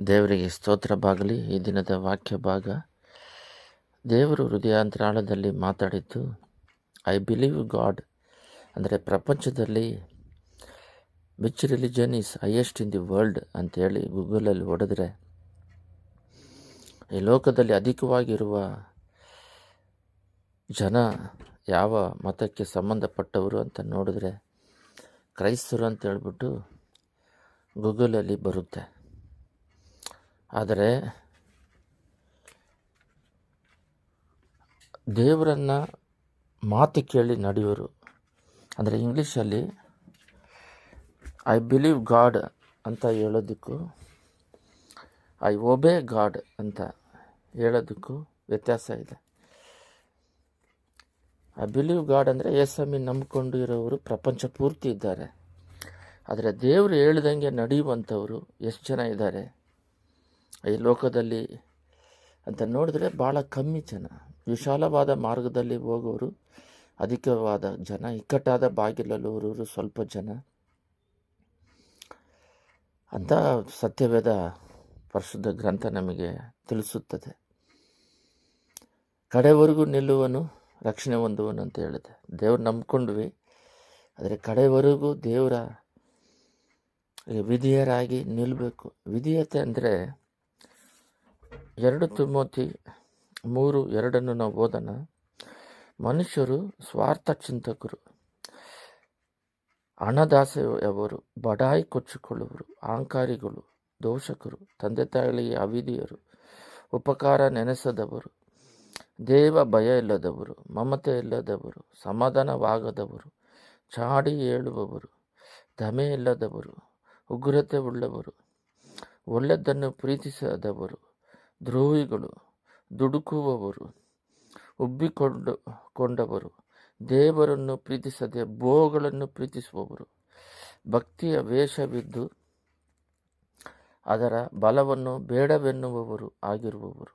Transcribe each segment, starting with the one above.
ದೇವರಿಗೆ ಸ್ತೋತ್ರ ಬಾಗಲಿ, ಈ ದಿನದ ವಾಕ್ಯ ಭಾಗ. ದೇವರು ಹೃದಯಾಂತರಾಳದಲ್ಲಿ ಮಾತಾಡಿದ್ದು ಐ ಬಿಲೀವ್ ಗಾಡ್ ಅಂದರೆ ಪ್ರಪಂಚದಲ್ಲಿ which religion is highest in the world ಅಂತೇಳಿ ಗೂಗಲಲ್ಲಿ ಹೊಡೆದ್ರೆ, ಈ ಲೋಕದಲ್ಲಿ ಅಧಿಕವಾಗಿರುವ ಜನ ಯಾವ ಮತಕ್ಕೆ ಸಂಬಂಧಪಟ್ಟವರು ಅಂತ ನೋಡಿದ್ರೆ, ಕ್ರೈಸ್ತರು ಅಂತ ಹೇಳ್ಬಿಟ್ಟು ಗೂಗಲಲ್ಲಿ ಬರುತ್ತೆ. ಆದರೆ ದೇವರನ್ನು ಮಾತು ಕೇಳಿ ನಡೆಯೋರು ಅಂದರೆ ಇಂಗ್ಲೀಷಲ್ಲಿ ಐ ಬಿಲೀವ್ ಗಾಡ್ ಅಂತ ಹೇಳೋದಕ್ಕೂ ಐ ಒಬೆ ಗಾಡ್ ಅಂತ ಹೇಳೋದಕ್ಕೂ ವ್ಯತ್ಯಾಸ ಇದೆ. ಐ ಬಿಲೀವ್ ಗಾಡ್ ಅಂದರೆ ಯೇಸಮ್ಮಿ ನಂಬಿಕೊಂಡು ಇರೋವರು ಪ್ರಪಂಚ ಪೂರ್ತಿ ಇದ್ದಾರೆ. ಆದರೆ ದೇವರು ಹೇಳ್ದಂಗೆ ನಡೆಯುವಂಥವರು ಎಷ್ಟು ಜನ ಇದ್ದಾರೆ? ಈ ಲೋಕದಲ್ಲಿ ಅಂತ ನೋಡಿದ್ರೆ ಭಾಳ ಕಮ್ಮಿ ಜನ. ವಿಶಾಲವಾದ ಮಾರ್ಗದಲ್ಲಿ ಹೋಗೋರು, ಅಧಿಕವಾದ ಜನ, ಇಕ್ಕಟ್ಟಾದ ಬಾಗಿಲಲ್ಲಿ ಹೋರೋರು ಸ್ವಲ್ಪ ಜನ. ಅಂತ ಸತ್ಯವೇದ ಪರಿಶುದ್ಧ ಗ್ರಂಥ ನಮಗೆ ತಿಳಿಸುತ್ತದೆ. ಕಡೆವರೆಗೂ ನಿಲ್ಲುವನು, ರಕ್ಷಣೆ ಹೊಂದುವನು ಅಂತ ಹೇಳಿದೆ. ದೇವ್ರು ನಂಬಿಕೊಂಡ್ವಿ. ಆದರೆ ಕಡೆವರೆಗೂ ದೇವರ ವಿಧಿಯರಾಗಿ ನಿಲ್ಲಬೇಕು ವಿಧಿಯತೆ ಅಂದರೆ ಎರಡು ತಿಮೋತಿ ಮೂರು ಎರಡನ್ನು ನಾವು ಓದೋಣ. ಮನುಷ್ಯರು ಸ್ವಾರ್ಥ ಚಿಂತಕರು. ಹಣದಾಸೆಯವರು ಬಡಾಯಿ ಕೊಚ್ಚಿಕೊಳ್ಳುವರು, ಅಹಂಕಾರಿಗಳು, ದೋಷಕರು, ತಂದೆ ತಾಯಿಗಳಿಗೆ ಅವಿಧಿಯರು, ಉಪಕಾರ ನೆನೆಸದವರು, ದೇವ ಭಯ ಇಲ್ಲದವರು, ಮಮತೆ ಇಲ್ಲದವರು, ಸಮಾಧಾನವಾಗದವರು, ಚಾಡಿ ಹೇಳುವವರು ದಮೆ ಇಲ್ಲದವರು, ಉಗ್ರತೆ ಉಳ್ಳವರು, ಒಳ್ಳೆಯದನ್ನು ಪ್ರೀತಿಸದವರು ದ್ರೋಹಿಗಳು ದುಡುಕುವವರು, ಉಬ್ಬಿಕೊಂಡು ಕೊಂಡವರು, ದೇವರನ್ನು ಪ್ರೀತಿಸದೆ ಭೋಗಳನ್ನು ಪ್ರೀತಿಸುವವರು. ಭಕ್ತಿಯ ವೇಷವಿದ್ದು ಅದರ ಬಲವನ್ನು ಬೇಡವೆನ್ನುವವರು ಆಗಿರುವವರು.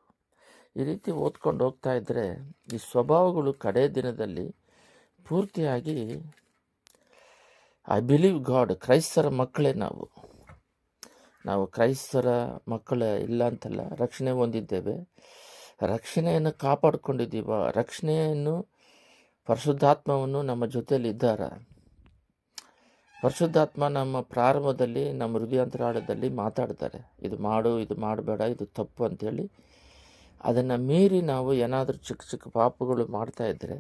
ಈ ರೀತಿ ಓದ್ಕೊಂಡು ಹೋಗ್ತಾ ಇದ್ದರೆ ಈ ಸ್ವಭಾವಗಳು ಕಡೆ ದಿನದಲ್ಲಿ ಪೂರ್ತಿಯಾಗಿ ಐ ಬಿಲೀವ್ ಗಾಡ್ ಕ್ರೈಸ್ತರ ಮಕ್ಕಳೇ ನಾವು. ನಾವು ಕ್ರೈಸ್ತರ ಮಕ್ಕಳ ಇಲ್ಲ ಅಂತಲ್ಲ, ರಕ್ಷಣೆ ಹೊಂದಿದ್ದೇವೆ. ರಕ್ಷಣೆಯನ್ನು ಕಾಪಾಡ್ಕೊಂಡಿದ್ದೀವ, ರಕ್ಷಣೆಯನ್ನು ಪರಿಶುದ್ಧಾತ್ಮವನ್ನು ನಮ್ಮ ಜೊತೆಯಲ್ಲಿ ಇದ್ದಾರ. ಪರಿಶುದ್ಧಾತ್ಮ ನಮ್ಮ ಪ್ರಾರಂಭದಲ್ಲಿ, ನಮ್ಮ ಹೃದಯಾಂತರಾಳದಲ್ಲಿ ಮಾತಾಡ್ತಾರೆ. ಇದು ಮಾಡು, ಇದು ಮಾಡಬೇಡ, ಇದು ತಪ್ಪು ಅಂಥೇಳಿ. ಅದನ್ನು ಮೀರಿ ನಾವು ಏನಾದರೂ ಚಿಕ್ಕ ಚಿಕ್ಕ ಪಾಪಗಳು ಮಾಡ್ತಾಯಿದ್ರೆ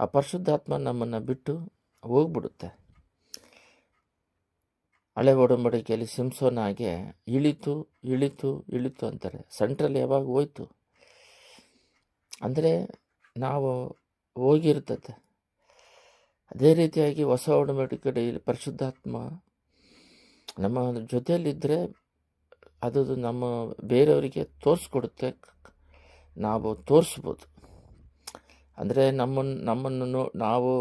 ಆ ಪರಿಶುದ್ಧಾತ್ಮ ನಮ್ಮನ್ನು ಬಿಟ್ಟು ಹೋಗ್ಬಿಡುತ್ತೆ. ಹಳೆ ಒಡಂಬಡಿಕೆಯಲ್ಲಿ ಸಿಂಸೋನ ಹಾಗೆ ಇಳಿತು ಇಳಿತು ಇಳಿತು ಅಂತಾರೆ. ಸೆಂಟ್ರಲ್ಲಿ ಯಾವಾಗ ಹೋಯ್ತು? ಅಂದರೆ ನಾವು ಹೋಗಿರ್ತದೆ. ಅದೇ ರೀತಿಯಾಗಿ ಹೊಸ ಒಡಂಬಡಿಕೆ ಪರಿಶುದ್ಧಾತ್ಮ ನಮ್ಮ ಜೊತೆಯಲ್ಲಿದ್ದರೆ ಅದು ನಮ್ಮ ಬೇರೆಯವರಿಗೆ ತೋರಿಸ್ಕೊಡುತ್ತೆ. ನಾವು ತೋರಿಸ್ಬೋದು. ಅಂದರೆ ನಮ್ಮನ್ನು ನಮ್ಮನ್ನು ನಾವು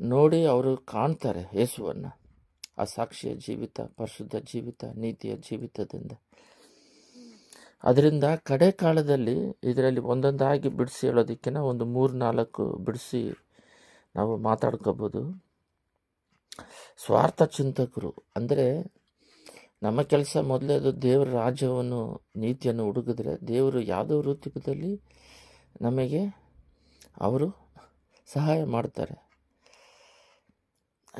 ನೋಡಿ ಅವರು ಕಾಣ್ತಾರೆ ಯೇಸುವನ್ನು. ಆ ಸಾಕ್ಷಿಯ ಜೀವಿತ, ಪರಿಶುದ್ಧ ಜೀವಿತ, ನೀತಿಯ ಜೀವಿತದಿಂದ. ಅದರಿಂದ ಕಡೆ ಕಾಲದಲ್ಲಿ ಇದರಲ್ಲಿ ಒಂದೊಂದಾಗಿ ಬಿಡಿಸಿ ಹೇಳೋದಕ್ಕಿಂತ ಒಂದು ಮೂರು ನಾಲ್ಕು ಬಿಡಿಸಿ ನಾವು ಮಾತಾಡ್ಕೋಬೋದು. ಸ್ವಾರ್ಥ ಚಿಂತಕರು ಅಂದರೆ ನಮ್ಮ ಕೆಲಸ ಮೊದಲೇದು ದೇವರ ರಾಜ್ಯವನ್ನು, ನೀತಿಯನ್ನು ಹುಡುಕಿದ್ರೆ ದೇವರು ಯಾವುದೋ ವೃತ್ತಿಪದಲ್ಲಿ ನಮಗೆ ಅವರು ಸಹಾಯ ಮಾಡ್ತಾರೆ.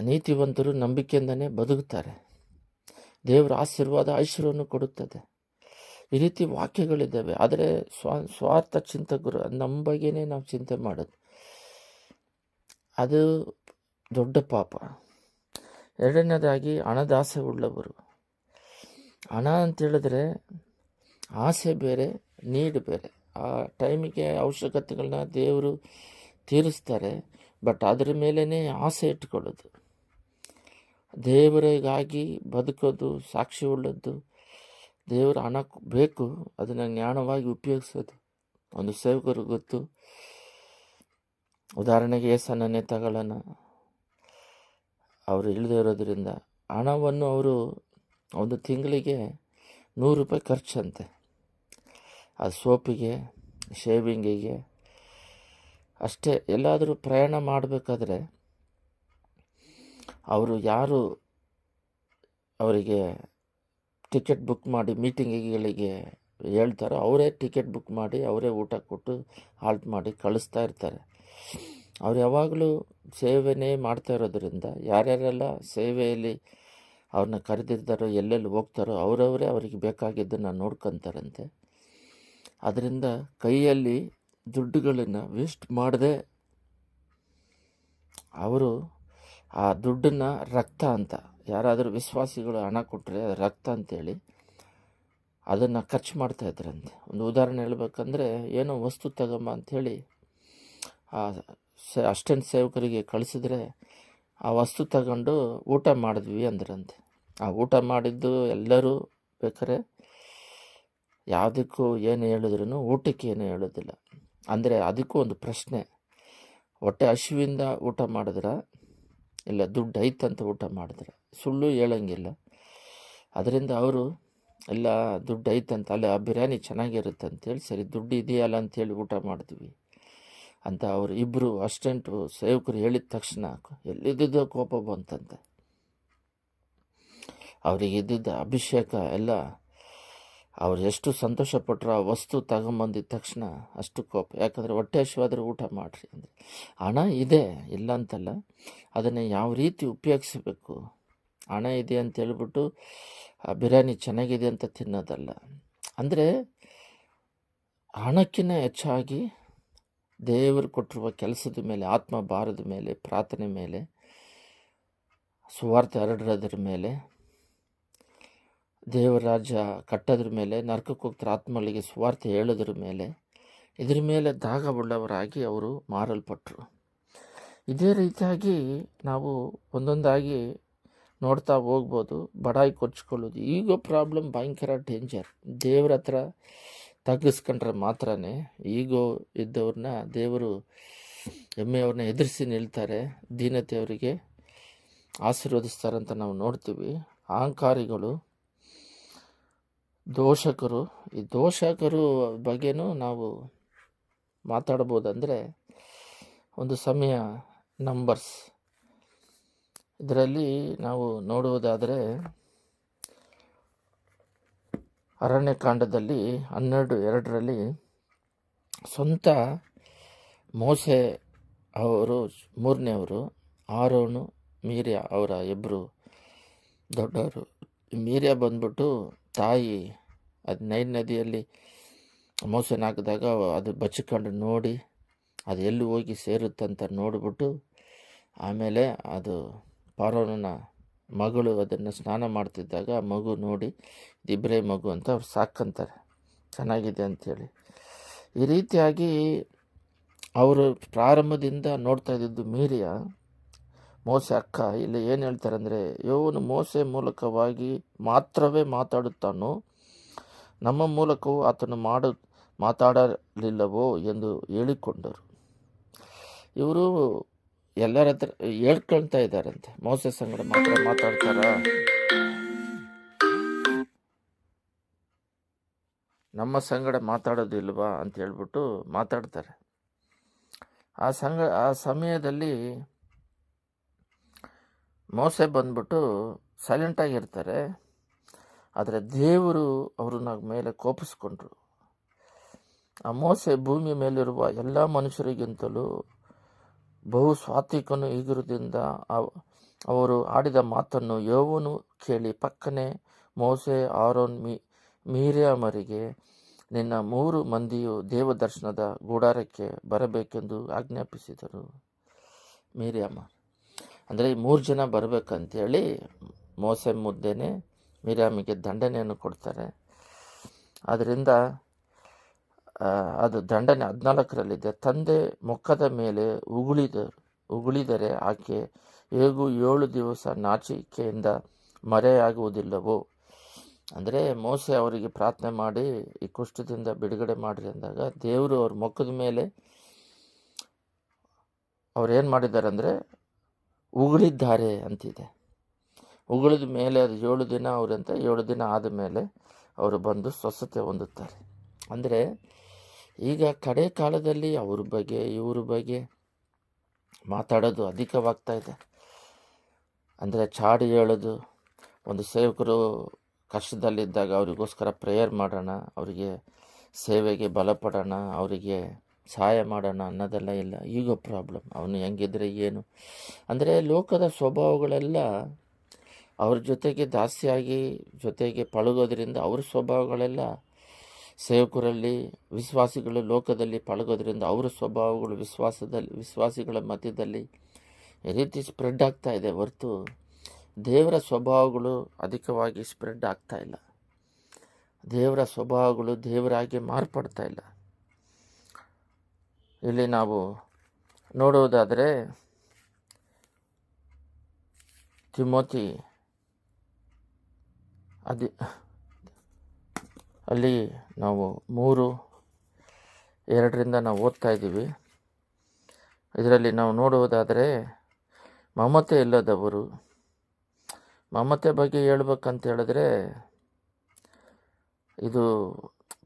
ನೀತಿವಂತರು ನಂಬಿಕೆಯಿಂದನೇ ಬದುಕುತ್ತಾರೆ. ದೇವರ ಆಶೀರ್ವಾದ ಐಶ್ವರ್ಯವನ್ನು ಕೊಡುತ್ತದೆ. ಈ ರೀತಿ ವಾಕ್ಯಗಳಿದ್ದಾವೆ. ಆದರೆ ಸ್ವ, ಸ್ವಾರ್ಥ ಚಿಂತಕರು ನಮ್ಮ ನಾವು ಚಿಂತೆ ಮಾಡೋದು. ಅದು ದೊಡ್ಡ ಪಾಪ. ಎರಡನೇದಾಗಿ ಹಣದಾಸೆ ಉಳ್ಳವರು ಹಣ ಅಂತೇಳಿದ್ರೆ ಆಸೆ ಬೇರೆ, ನೀಡ್ ಬೇರೆ. ಆ ಟೈಮಿಗೆ ಅವಶ್ಯಕತೆಗಳನ್ನ ದೇವರು ತೀರಿಸ್ತಾರೆ. ಬಟ್ ಅದರ ಮೇಲೇ ಆಸೆ ಇಟ್ಕೊಳ್ಳೋದು. ದೇವರಿಗಾಗಿ ಬದುಕೋದು ಸಾಕ್ಷಿ ಉಳ್ಳದ್ದು ದೇವರ ಹಣ ಬೇಕು, ಅದನ್ನು ಜ್ಞಾನವಾಗಿ ಉಪಯೋಗಿಸೋದು. ಒಂದು ಸೇವಕರು ಗೊತ್ತು. ಉದಾಹರಣೆಗೆ ಏಸನನ್ನೇ ತಗೊಳ್ಳೋಣ ಅವರು ಇಲ್ಲದೆ ಇರೋದ್ರಿಂದ ಹಣವನ್ನು ಅವರು ಒಂದು ತಿಂಗಳಿಗೆ ನೂರು ರೂಪಾಯಿ ಖರ್ಚಂತೆ. ಆ ಸೋಪಿಗೆ, ಶೇವಿಂಗಿಗೆ ಅಷ್ಟೇ. ಎಲ್ಲಾದರೂ ಪ್ರಯಾಣ ಮಾಡಬೇಕಾದ್ರೆ ಅವರು ಯಾರು ಅವರಿಗೆ ಟಿಕೆಟ್ ಬುಕ್ ಮಾಡಿ ಮೀಟಿಂಗಿಗಳಿಗೆ ಹೇಳ್ತಾರೋ ಅವರೇ ಟಿಕೆಟ್ ಬುಕ್ ಮಾಡಿ ಅವರೇ ಊಟ ಕೊಟ್ಟು ಹಾಲ್ಟ್ ಮಾಡಿ ಕಳಿಸ್ತಾ ಇರ್ತಾರೆ. ಅವ್ರು ಯಾವಾಗಲೂ ಸೇವೆನೇ ಮಾಡ್ತಾ ಇರೋದ್ರಿಂದ ಯಾರ್ಯಾರೆಲ್ಲ ಸೇವೆಯಲ್ಲಿ ಅವ್ರನ್ನ ಕರೆದಿರ್ತಾರೋ, ಎಲ್ಲೆಲ್ಲಿ ಹೋಗ್ತಾರೋ ಅವರವರೇ ಅವರಿಗೆ ಬೇಕಾಗಿದ್ದನ್ನು ನೋಡ್ಕೊತಾರಂತೆ. ಅದರಿಂದ ಕೈಯಲ್ಲಿ ದುಡ್ಡುಗಳನ್ನು ವೇಸ್ಟ್ ಮಾಡದೆ ಅವರು ಆ ದುಡ್ಡನ್ನು ರಕ್ತ ಅಂತ. ಯಾರಾದರೂ ವಿಶ್ವಾಸಿಗಳು ಹಣ ಕೊಟ್ಟರೆ ಅದು ರಕ್ತ ಅಂತೇಳಿ ಅದನ್ನು ಖರ್ಚು ಮಾಡ್ತಾ ಇದ್ರಂತೆ. ಒಂದು ಉದಾಹರಣೆ ಹೇಳ್ಬೇಕಂದ್ರೆ ಏನೋ ವಸ್ತು ತಗೊಂಬ ಅಂಥೇಳಿ ಅಷ್ಟೆಂಟ್ ಸೇವಕರಿಗೆ ಕಳಿಸಿದ್ರೆ ಆ ವಸ್ತು ತಗೊಂಡು ಊಟ ಮಾಡಿದ್ವಿ ಅಂದ್ರಂತೆ. ಆ ಊಟ ಮಾಡಿದ್ದು ಎಲ್ಲರೂ ಬೇಕಾರೆ ಯಾವುದಕ್ಕೂ ಏನು ಹೇಳಿದ್ರು ಊಟಕ್ಕೆ ಏನು ಹೇಳೋದಿಲ್ಲ. ಅಂದರೆ ಅದಕ್ಕೂ ಒಂದು ಪ್ರಶ್ನೆ. ಹೊಟ್ಟೆ ಹಸುವಿಂದ ಊಟ ಮಾಡಿದ್ರ ಇಲ್ಲ, ದುಡ್ಡು ಐತಂತ ಊಟ ಮಾಡಿದ್ರೆ. ಸುಳ್ಳು ಹೇಳಂಗಿಲ್ಲ. ಅದರಿಂದ ಅವರು ಎಲ್ಲ ದುಡ್ಡು ಐತಂತ, ಅಲ್ಲ ಆ ಬಿರಿಯಾನಿ ಚೆನ್ನಾಗಿರುತ್ತೆ ಅಂತೇಳಿ, ಸರಿ ದುಡ್ಡು ಇದೆಯಲ್ಲ ಅಂತೇಳಿ ಊಟ ಮಾಡ್ತೀವಿ. ಅಂತ ಅವರು ಇಬ್ಬರು ಅಸ್ಟೆಂಟು ಸೇವಕರು ಹೇಳಿದ ತಕ್ಷಣ ಎಲ್ಲಿದ್ದ ಕೋಪ ಬಂತಂತೆ. ಅವರಿಗೆ ಇದ್ದಿದ್ದ ಅಭಿಷೇಕ ಎಲ್ಲ ಅವ್ರು ಎಷ್ಟು ಸಂತೋಷಪಟ್ಟರು ಆ ವಸ್ತು ತಗೊಂಬಂದಿದ ತಕ್ಷಣ ಅಷ್ಟು ಕೋಪ. ಯಾಕಂದರೆ ಹೊಟ್ಟೆ ಹಸಿವಾದರೆ ಊಟ ಮಾಡಿರಿ ಅಂದರೆ. ಹಣ ಇದೆ, ಇಲ್ಲ ಅಂತಲ್ಲ. ಅದನ್ನು ಯಾವ ರೀತಿ ಉಪಯೋಗಿಸಬೇಕು? ಹಣ ಇದೆ ಅಂತ ಹೇಳ್ಬಿಟ್ಟು, ಆ ಬಿರಿಯಾನಿ ಚೆನ್ನಾಗಿದೆ ಅಂತ ತಿನ್ನೋದಲ್ಲ. ಅಂದರೆ ಹಣಕ್ಕಿಂತ ಹೆಚ್ಚಾಗಿ ದೇವರು ಕೊಟ್ಟಿರುವ ಕೆಲಸದ ಮೇಲೆ ಆತ್ಮ ಭಾರದ ಮೇಲೆ, ಪ್ರಾರ್ಥನೆ ಮೇಲೆ, ಸುವಾರ್ತೆ ಹರಡಿರೋದ್ರ ಮೇಲೆ ದೇವರ ರಾಜ್ಯ ಕಟ್ಟೋದ್ರ ಮೇಲೆ ನರಕಕ್ಕೆ ಹೋಗ್ತಾರೆ ಆತ್ಮಗಳಿಗೆ ಸ್ವಾರ್ಥ ಹೇಳೋದ್ರ ಮೇಲೆ, ಇದ್ರ ಮೇಲೆ ದಾಗ ಬಳ್ಳವರಾಗಿ ಅವರು ಮಾರಲ್ಪಟ್ಟರು ಇದೇ ರೀತಿಯಾಗಿ ನಾವು ಒಂದೊಂದಾಗಿ ನೋಡ್ತಾ ಹೋಗ್ಬೋದು, ಬಡಾಯಿ ಕೊಚ್ಕೊಳ್ಳೋದು. ಈಗ ಪ್ರಾಬ್ಲಮ್, ಭಯಂಕರ ಡೇಂಜರ್. ದೇವ್ರ ಹತ್ರ ತಗ್ಗಿಸ್ಕೊಂಡ್ರೆ ಮಾತ್ರನೇ ಈಗೋ ಇದ್ದವ್ರನ್ನ ದೇವರು ಹೆಮ್ಮೆಯವ್ರನ್ನ ಎದುರಿಸಿ ನಿಲ್ತಾರೆ, ದೀನತೆಯವರಿಗೆ ಆಶೀರ್ವದಿಸ್ತಾರಂತ ನಾವು ನೋಡ್ತೀವಿ. ಅಹಂಕಾರಿಗಳು ದೋಷಕರು, ಈ ದೋಷಕರು ಬಗ್ಗೆನೂ ನಾವು ಮಾತಾಡ್ಬೋದಂದರೆ ಒಂದು ಸಮಯ ನಂಬರ್ಸ್ ಇದರಲ್ಲಿ ನಾವು ನೋಡುವುದಾದರೆ ಅರಣ್ಯಕಾಂಡದಲ್ಲಿ ಹನ್ನೆರಡು ಎರಡರಲ್ಲಿ ಸ್ವಂತ ಮೋಸೆ ಅವರು ಮೂರನೇವರು ಆರೋನು, ಮೀರ್ಯ ಅವರ ಇಬ್ಬರು ದೊಡ್ಡವರು. ಮೀರ್ಯ ಬಂದ್ಬಿಟ್ಟು ತಾಯಿ ಅದು ನೈಲ್ ನದಿಯಲ್ಲಿ ಮೋಸನ ಹಾಕಿದಾಗ ಅದು ಬಚ್ಚಿಕೊಂಡು ನೋಡಿ ಅದು ಎಲ್ಲಿ ಹೋಗಿ ಸೇರುತ್ತಂತ ನೋಡಿಬಿಟ್ಟು ಆಮೇಲೆ ಅದು ಪಾರೋನನ ಮಗಳು ಅದನ್ನು ಸ್ನಾನ ಮಾಡ್ತಿದ್ದಾಗ ಆ ಮಗು ನೋಡಿ ಇಬ್ಬರೇ ಮಗು ಅಂತ ಅವ್ರು ಸಾಕಂತಾರೆ. ಚೆನ್ನಾಗಿದೆ ಅಂಥೇಳಿ. ಈ ರೀತಿಯಾಗಿ ಅವರು ಪ್ರಾರಂಭದಿಂದ ನೋಡ್ತಾ ಇದ್ದಿದ್ದು ಮೀರಿಯ ಮೋಸೆ ಅಕ್ಕ, ಇಲ್ಲಿ ಏನು ಹೇಳ್ತಾರೆ ಅಂದರೆ ಯೋವನು ಮೋಸೆ ಮೂಲಕವಾಗಿ ಮಾತ್ರವೇ ಮಾತಾಡುತ್ತಾನೋ, ನಮ್ಮ ಮೂಲಕವೂ ಆತನು ಮಾಡ, ಮಾತಾಡಲಿಲ್ಲವೋ ಎಂದು ಹೇಳಿಕೊಂಡರು. ಇವರು ಎಲ್ಲರ ಹತ್ರ ಹೇಳ್ಕೊಳ್ತಾ ಇದ್ದಾರಂತೆ, ಮೋಸೆ ಸಂಗಡ ಮಾತ್ರ ಮಾತಾಡ್ತಾರ? ನಮ್ಮ ಸಂಗಡ ಮಾತಾಡೋದಿಲ್ವಾ ಅಂತ ಹೇಳ್ಬಿಟ್ಟು ಮಾತಾಡ್ತಾರೆ. ಆ ಸಂಗ, ಆ ಸಮಯದಲ್ಲಿ ಮೋಸೆ ಬಂದ್ಬಿಟ್ಟು ಸೈಲೆಂಟಾಗಿರ್ತಾರೆ ಆದರೆ ದೇವರು ಅವ್ರನ್ನ ಮೇಲೆ ಕೋಪಿಸ್ಕೊಂಡ್ರು. ಆ ಮೋಸೆ ಭೂಮಿಯ ಮೇಲಿರುವ ಎಲ್ಲ ಮನುಷ್ಯರಿಗಿಂತಲೂ ಬಹು ಸ್ವಾತ್ವಿಕನು ಈಗಿರುವುದರಿಂದ ಅವರು ಆಡಿದ ಮಾತನ್ನು ಯೋವನು ಕೇಳಿ, ಪಕ್ಕನೆ ಮೋಸೆ, ಆರೋನ್, ಮೀ, ಮೀರಿಯಾಮರಿಗೆ ನಿನ್ನ ಮೂರು ಮಂದಿಯು ದೇವದರ್ಶನದ ಗೂಡಾರಕ್ಕೆ ಬರಬೇಕೆಂದು ಆಜ್ಞಾಪಿಸಿದರು. ಮೀರಿಯಮ್ಮ ಅಂದರೆ ಮೂರು ಜನ ಬರಬೇಕಂತೇಳಿ ಮೋಸೆ ಮುದ್ದೆನೇ ಮಿರಾಮಿಗೆ ದಂಡನೆಯನ್ನು ಕೊಡ್ತಾರೆ. ಅದರಿಂದ ಅದು ದಂಡನೆ ಹದಿನಾಲ್ಕರಲ್ಲಿದೆ. ತಂದೆ ಮುಖದ ಮೇಲೆ ಉಗುಳಿದರು ಉಗುಳಿದರೆ ಆಕೆ ಹೇಗೂ ಏಳು ದಿವಸ ನಾಚಿಕೆಯಿಂದ ಮರೆಯಾಗುವುದಿಲ್ಲವೋ? ಅಂದರೆ ಮೋಸೆ ಅವರಿಗೆ ಪ್ರಾರ್ಥನೆ ಮಾಡಿ, ಈ ಕುಷ್ಠದಿಂದ ಬಿಡುಗಡೆ ಮಾಡಿರಿ ಅಂದಾಗ ದೇವರು ಅವ್ರ ಮುಖದ ಮೇಲೆ ಅವ್ರು ಏನು ಮಾಡಿದ್ದಾರೆ ಅಂದರೆ ಉಗುಳಿದ್ದಾರೆ ಅಂತಿದೆ. ಉಗುಳಿದ ಮೇಲೆ ಅದು ಏಳು ದಿನ ಅವರಂತ, ಏಳು ದಿನ ಆದ ಮೇಲೆ ಅವರು ಬಂದು ಸ್ವಸ್ಥತೆ ಹೊಂದುತ್ತಾರೆ. ಅಂದರೆ ಈಗ ಕಡೆ ಕಾಲದಲ್ಲಿ ಅವ್ರ ಬಗ್ಗೆ, ಇವ್ರ ಬಗ್ಗೆ ಮಾತಾಡೋದು ಅಧಿಕವಾಗ್ತಾ ಇದೆ. ಅಂದರೆ ಚಾಡಿ ಹೇಳೋದು, ಒಂದು ಸೇವಕರು ಕಷ್ಟದಲ್ಲಿದ್ದಾಗ ಅವರಿಗೋಸ್ಕರ ಪ್ರೇಯರ್ ಮಾಡೋಣ, ಅವರಿಗೆ ಸೇವೆಗೆ ಬಲಪಡೋಣ, ಅವರಿಗೆ ಸಹಾಯ ಮಾಡೋಣ ಅನ್ನೋದೆಲ್ಲ ಇಲ್ಲ. ಈಗ ಪ್ರಾಬ್ಲಮ್ ಅವನು ಹೆಂಗಿದ್ರೆ ಏನು? ಅಂದರೆ ಲೋಕದ ಸ್ವಭಾವಗಳೆಲ್ಲ ಅವ್ರ ಜೊತೆಗೆ ದಾಸ್ತಿಯಾಗಿ ಜೊತೆಗೆ ಪಳಗೋದ್ರಿಂದ ಅವ್ರ ಸ್ವಭಾವಗಳೆಲ್ಲ ಸೇವಕರಲ್ಲಿ, ವಿಶ್ವಾಸಿಗಳು ಲೋಕದಲ್ಲಿ ಪಳಗೋದ್ರಿಂದ ಅವರ ಸ್ವಭಾವಗಳು ವಿಶ್ವಾಸದಲ್ಲಿ, ವಿಶ್ವಾಸಿಗಳ ಮಧ್ಯದಲ್ಲಿ ಈ ರೀತಿ ಸ್ಪ್ರೆಡ್ ಆಗ್ತಾ ಇದೆ. ಹೊರತು ದೇವರ ಸ್ವಭಾವಗಳು ಅಧಿಕವಾಗಿ ಸ್ಪ್ರೆಡ್ ಆಗ್ತಾ ಇಲ್ಲ. ದೇವರ ಸ್ವಭಾವಗಳು ದೇವರಾಗಿ ಮಾರ್ಪಡ್ತಾ ಇಲ್ಲ. ಇಲ್ಲಿ ನಾವು ನೋಡುವುದಾದರೆ ತಿಮೋತಿ ಅದಿ, ಅಲ್ಲಿ ನಾವು ಮೂರು, ಎರಡರಿಂದ ನಾವು ಓದ್ತಾ ಇದ್ದೀವಿ. ಇದರಲ್ಲಿ ನಾವು ನೋಡುವುದಾದರೆ ಮಮತೆ ಇಲ್ಲದವರು. ಮಮತೆ ಬಗ್ಗೆ ಹೇಳ್ಬೇಕಂತ ಹೇಳಿದ್ರೆ ಇದು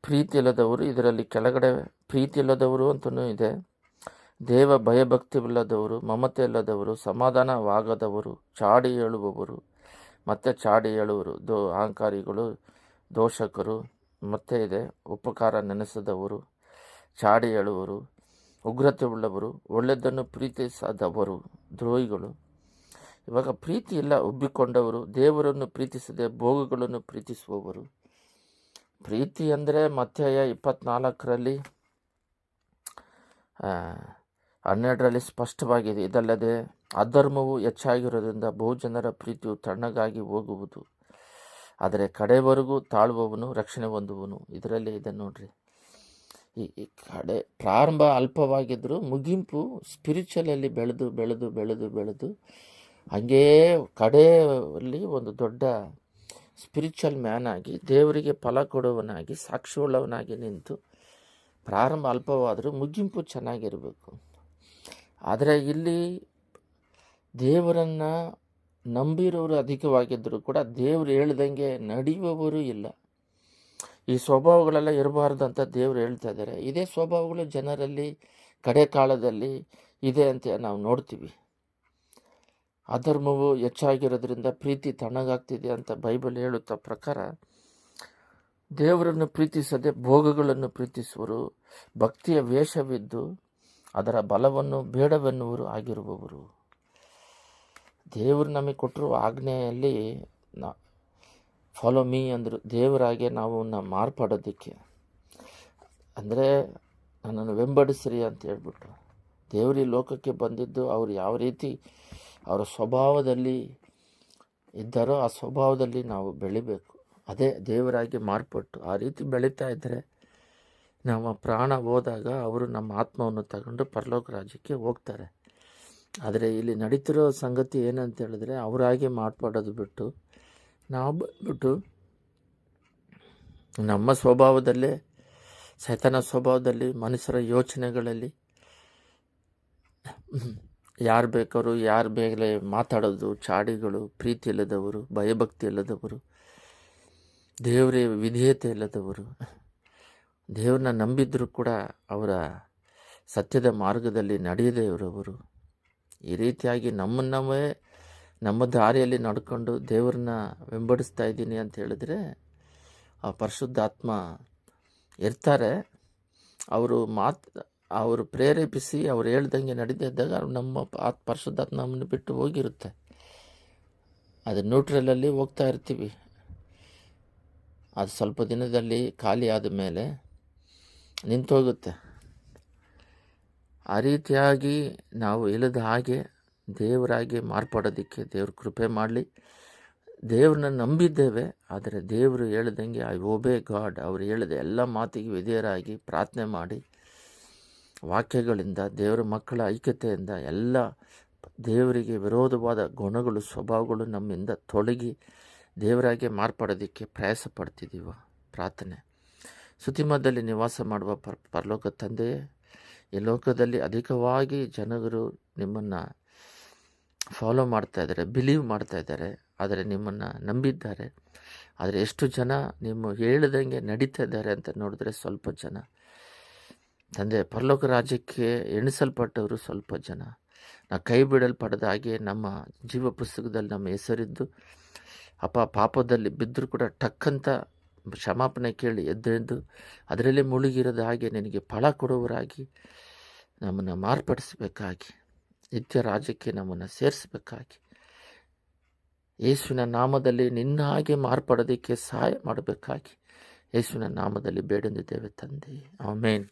ಪ್ರೀತಿ ಇಲ್ಲದವರು. ಇದರಲ್ಲಿ ಕೆಳಗಡೆ ಪ್ರೀತಿ ಇಲ್ಲದವರು ಅಂತಲೂ ಇದೆ. ದೇವ ಭಯಭಕ್ತಿವಿಲ್ಲದವರು ಮಮತೆ ಇಲ್ಲದವರು, ಸಮಾಧಾನವಾಗದವರು, ಚಾಡಿ ಹೇಳುವವರು ಮತ್ತು ಚಾಡಿ ಹೇಳುವರು ದೋ, ಅಹಂಕಾರಿಗಳು, ದೋಷಕರು, ಮತ್ತೆ ಇದೆ, ಉಪಕಾರ ನೆನೆಸದವರು, ಚಾಡಿ ಹೇಳುವರು ಉಗ್ರತೆ ಉಳ್ಳವರು ಒಳ್ಳೆಯದನ್ನು ಪ್ರೀತಿಸದವರು, ದ್ರೋಹಿಗಳು. ಇವಾಗ ಪ್ರೀತಿ ಇಲ್ಲ, ಉಬ್ಬಿಕೊಂಡವರು, ದೇವರನ್ನು ಪ್ರೀತಿಸದೆ ಭೋಗಗಳನ್ನು ಪ್ರೀತಿಸುವವರು. ಪ್ರೀತಿ ಅಂದರೆ ಮತ್ತೆಯ ಇಪ್ಪತ್ನಾಲ್ಕರಲ್ಲಿ ಹನ್ನೆರಡರಲ್ಲಿ ಸ್ಪಷ್ಟವಾಗಿದೆ. ಇದಲ್ಲದೆ ಅಧರ್ಮವು ಹೆಚ್ಚಾಗಿರೋದ್ರಿಂದ ಬಹುಜನರ ಪ್ರೀತಿಯು ತಣ್ಣಗಾಗಿ ಹೋಗುವುದು. ಆದರೆ ಕಡೆವರೆಗೂ ತಾಳುವವನು, ರಕ್ಷಣೆ ಹೊಂದುವನು. ಇದರಲ್ಲಿ ಇದೆ ನೋಡ್ರಿ. ಈ ಕಡೆ ಪ್ರಾರಂಭ ಅಲ್ಪವಾಗಿದ್ದರೂ ಮುಗಿಂಪು ಸ್ಪಿರಿಚುವಲಲ್ಲಿ ಬೆಳೆದು ಬೆಳೆದು ಬೆಳೆದು ಬೆಳೆದು ಹಾಗೇ ಕಡೆಯಲ್ಲಿ ಒಂದು ದೊಡ್ಡ ಸ್ಪಿರಿಚುವಲ್ ಮ್ಯಾನ್ ಆಗಿ, ದೇವರಿಗೆ ಫಲ ಕೊಡುವವನಾಗಿ ಸಾಕ್ಷಿಯುಳ್ಳವನಾಗಿ ನಿಂತು ಪ್ರಾರಂಭ ಅಲ್ಪವಾದರೂ ಮುಗಿಂಪು ಚೆನ್ನಾಗಿರಬೇಕು. ಆದರೆ ಇಲ್ಲಿ ದೇವರನ್ನು ನಂಬಿರೋರು ಅಧಿಕವಾಗಿದ್ದರೂ ಕೂಡ ದೇವರು ಹೇಳ್ದಂಗೆ ನಡೆಯುವವರು ಇಲ್ಲ. ಈ ಸ್ವಭಾವಗಳೆಲ್ಲ ಇರಬಾರ್ದು ಅಂತ ದೇವರು ಹೇಳ್ತಾ ಇದ್ದಾರೆ. ಇದೇ ಸ್ವಭಾವಗಳು ಜನರಲ್ಲಿ ಕಡೆ ಕಾಲದಲ್ಲಿ ಇದೆ ಅಂತ ನಾವು ನೋಡ್ತೀವಿ. ಅಧರ್ಮವು ಹೆಚ್ಚಾಗಿರೋದ್ರಿಂದ ಪ್ರೀತಿ ತಣ್ಣಗಾಗ್ತಿದೆ ಅಂತ ಬೈಬಲ್ ಹೇಳುತ್ತ ಪ್ರಕಾರ ದೇವರನ್ನು ಪ್ರೀತಿಸದೆ ಭೋಗಗಳನ್ನು ಪ್ರೀತಿಸುವರು, ಭಕ್ತಿಯ ವೇಷವಿದ್ದು ಅದರ ಬಲವನ್ನು ಬೇಡವೆನ್ನುವರು ಆಗಿರುವವರು. ದೇವರು ನಮಗೆ ಕೊಟ್ಟಿರುವ ಆಜ್ಞೆಯಲ್ಲಿ ಫಾಲೋ ಮೀ ಅಂದರು, ದೇವರಾಗೆ ನಾವು ಮಾರ್ಪಾಡೋದಕ್ಕೆ. ಅಂದರೆ ನನ್ನನ್ನು ವೆಂಬಡಿಸ್ರಿ ಅಂತ ಹೇಳ್ಬಿಟ್ಟು ಈ ಲೋಕಕ್ಕೆ ಬಂದಿದ್ದು ಅವರು ಯಾವ ರೀತಿ ಅವರ ಸ್ವಭಾವದಲ್ಲಿ ಇದ್ದಾರೋ ಆ ಸ್ವಭಾವದಲ್ಲಿ ನಾವು ಬೆಳಿಬೇಕು. ಅದೇ ದೇವರಾಗಿ ಮಾರ್ಪಟ್ಟು ಆ ರೀತಿ ಬೆಳೀತಾ ಇದ್ದರೆ ನಮ್ಮ ಪ್ರಾಣ ಹೋದಾಗ ಅವರು ನಮ್ಮ ಆತ್ಮವನ್ನು ತಗೊಂಡು ಪರಲೋಕ ರಾಜ್ಯಕ್ಕೆ ಹೋಗ್ತಾರೆ. ಆದರೆ ಇಲ್ಲಿ ನಡೀತಿರೋ ಸಂಗತಿ ಏನಂತ ಹೇಳಿದ್ರೆ ಅವರಾಗಿ ಮಾರ್ಪಾಡೋದು ಬಿಟ್ಟು ನಾವು ಬಂದ್ಬಿಟ್ಟು ನಮ್ಮ ಸ್ವಭಾವದಲ್ಲೇ, ಸೈತನ ಸ್ವಭಾವದಲ್ಲಿ, ಮನುಷ್ಯರ ಯೋಚನೆಗಳಲ್ಲಿ ಯಾರು ಬೇಕಾದ್ರು ಯಾರು ಬೇಗಲೇ ಮಾತಾಡೋದು, ಚಾಡಿಗಳು, ಪ್ರೀತಿ ಇಲ್ಲದವರು, ಭಯಭಕ್ತಿ ಇಲ್ಲದವರು ದೇವರೇ ವಿಧೇಯತೆ ಇಲ್ಲದವರು. ದೇವ್ರನ್ನ ನಂಬಿದ್ರೂ ಕೂಡ ಅವರ ಸತ್ಯದ ಮಾರ್ಗದಲ್ಲಿ ನಡೆಯದೇ ಇರೋವರು ಈ ರೀತಿಯಾಗಿ ನಮ್ಮನ್ನವೇ, ನಮ್ಮ ದಾರಿಯಲ್ಲಿ ನಡ್ಕೊಂಡು ದೇವ್ರನ್ನ ವಿಂಬಡಿಸ್ತಾ ಇದ್ದೀನಿ ಅಂತ ಹೇಳಿದ್ರೆ ಆ ಪರಿಶುದ್ಧಾತ್ಮ ಇರ್ತಾರೆ. ಅವರು ಮಾತು, ಅವರು ಪ್ರೇರೇಪಿಸಿ, ಅವ್ರು ಹೇಳ್ದಂಗೆ ನಡೀತಿದ್ದಾಗ ನಮ್ಮ ಆ ಪರಿಶುದ್ಧಾತ್ಮ ನಮ್ಮನ್ನು ಬಿಟ್ಟು ಹೋಗಿರುತ್ತೆ. ಅದು ನ್ಯೂಟ್ರಲಲ್ಲಿ ಹೋಗ್ತಾ ಇರ್ತೀವಿ. ಅದು ಸ್ವಲ್ಪ ದಿನದಲ್ಲಿ ಖಾಲಿ ಆದ ಮೇಲೆ ನಿಂತೋಗುತ್ತೆ. ಆ ರೀತಿಯಾಗಿ ನಾವು ಇಲ್ಲದ ಹಾಗೆ ದೇವರಾಗಿ ಮಾರ್ಪಾಡೋದಕ್ಕೆ ದೇವ್ರ ಕೃಪೆ ಮಾಡಲಿ. ದೇವ್ರನ್ನ ನಂಬಿದ್ದೇವೆ, ಆದರೆ ದೇವರು ಹೇಳ್ದಂಗೆ, ಐ ಓಬೇ ಗಾಡ್. ಅವ್ರು ಹೇಳಿದ ಎಲ್ಲ ಮಾತಿಗೆ ವಿಧೇಯರಾಗಿ ಪ್ರಾರ್ಥನೆ ಮಾಡಿ ವಾಕ್ಯಗಳಿಂದ, ದೇವರ ಮಕ್ಕಳ ಐಕ್ಯತೆಯಿಂದ, ಎಲ್ಲ ದೇವರಿಗೆ ವಿರೋಧವಾದ ಗುಣಗಳು, ಸ್ವಭಾವಗಳು ನಮ್ಮಿಂದ ತೊಲಗಿ ದೇವರಾಗೆ ಮಾರ್ಪಡೋದಕ್ಕೆ ಪ್ರಯಾಸ ಪಡ್ತಿದ್ದೀವ? ಪ್ರಾರ್ಥನೆ. ಸುತಿಮದಲ್ಲಿ ನಿವಾಸ ಮಾಡುವ ಪರ್, ಪರಲೋಕ ತಂದೆಯೇ, ಈ ಲೋಕದಲ್ಲಿ ಅಧಿಕವಾಗಿ ಜನರು ನಿಮ್ಮನ್ನು ಫಾಲೋ ಮಾಡ್ತಾ ಇದ್ದಾರೆ ಬಿಲೀವ್ ಮಾಡ್ತಾ ಇದ್ದಾರೆ, ಆದರೆ ನಿಮ್ಮನ್ನು ನಂಬಿದ್ದಾರೆ. ಆದರೆ ಎಷ್ಟು ಜನ ನಿಮ್ಮ ಹೇಳಿದಂಗೆ ನಡೀತಾ ಇದ್ದಾರೆ ಅಂತ ನೋಡಿದ್ರೆ ಸ್ವಲ್ಪ ಜನ. ತಂದೆ, ಪರಲೋಕ ರಾಜ್ಯಕ್ಕೆ ಎಣಿಸಲ್ಪಟ್ಟವರು ಸ್ವಲ್ಪ ಜನ. ನಾವು ಕೈ ಬಿಡಲ್ಪಡದ ಹಾಗೆ ನಮ್ಮ ಜೀವ ಪುಸ್ತಕದಲ್ಲಿ ನಮ್ಮ ಹೆಸರಿದ್ದು ಅಪ್ಪ ಪಾಪದಲ್ಲಿ ಬಿದ್ದರೂ ಕೂಡ ಟಕ್ಕಂತ ಕ್ಷಮಾಪಣೆ ಕೇಳಿ ಎದ್ದೆಂದು ಅದರಲ್ಲೇ ಮುಳುಗಿರದ ಹಾಗೆ ನಿನಗೆ ಫಲ ಕೊಡುವರಾಗಿ ನಮ್ಮನ್ನು ಮಾರ್ಪಡಿಸಬೇಕಾಗಿ, ನಿತ್ಯ ರಾಜ್ಯಕ್ಕೆ ನಮ್ಮನ್ನು ಸೇರಿಸಬೇಕಾಗಿ. ಯೇಸುವಿನ ನಾಮದಲ್ಲಿ ನಿನ್ನ ಹಾಗೆ ಮಾರ್ಪಡೋದಕ್ಕೆ ಸಹಾಯ ಮಾಡಬೇಕಾಗಿ. ಯೇಸುವಿನ ನಾಮದಲ್ಲಿ ಬೇಡೊಂದಿದ್ದೇವೆ ತಂದೆ. ಆಮೇನ್.